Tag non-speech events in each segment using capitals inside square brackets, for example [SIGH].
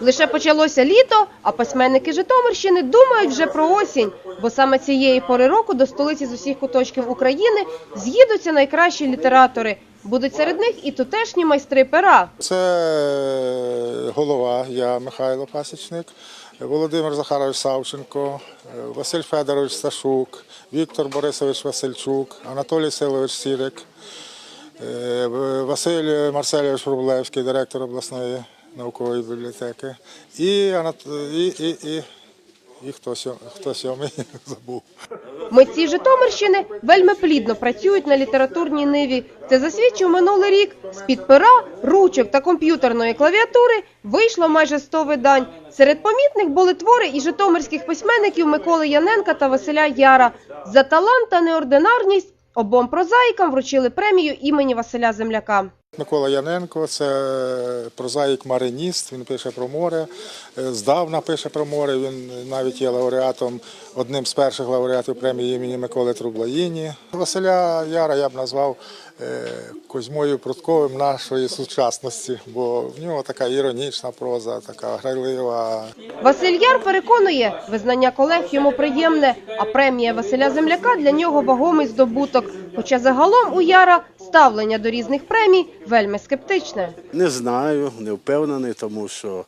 Лише почалося літо, а письменники Житомирщини думають вже про осінь, бо саме цієї пори року до столиці з усіх куточків України з'їдуться найкращі літератори. Будуть серед них і тутешні майстри пера. Це голова, я Михайло Пасічник, Володимир Захарович Савченко, Василь Федорович Сташук, Віктор Борисович Васильчук, Анатолій Силович Сірик, е, Василь Марселєвич Рублевський, директор обласної наукової бібліотеки, і, і, і, і, і хто, хто сьомий [LAUGHS] забув. Митці Житомирщини вельми плідно працюють на літературній ниві. Це засвідчив минулий рік. З-під пера, ручок та комп'ютерної клавіатури вийшло майже 100 видань. Серед помітних були твори і житомирських письменників Миколи Яненка та Василя Яра. За талант та неординарність обом прозаїкам вручили премію імені Василя Земляка. Микола Яненко це прозаїк-мариніст, він пише про море, е, здавна пише про море, він навіть є лауреатом, одним з перших лауреатів премії імені Миколи Трублаїні. Василя Яра я б назвав е, Козьмою Прудковим нашої сучасності, бо в нього така іронічна проза, така грайлива. Василь Яр переконує, визнання колег йому приємне, а премія Василя Земляка для нього вагомий здобуток. Хоча загалом у Яра ставлення до різних премій вельми скептичне. Не знаю, не впевнений, тому що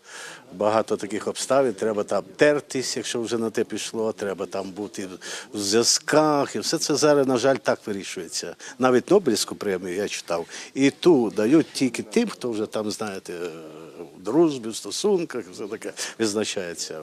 багато таких обставин. Треба там тертись, якщо вже на те пішло, треба там бути в зв'язках. І все це зараз, на жаль, так вирішується. Навіть Нобелівську премію я читав. І ту дають тільки тим, хто вже там, знаєте, в дружбі, в стосунках, все таке відзначається.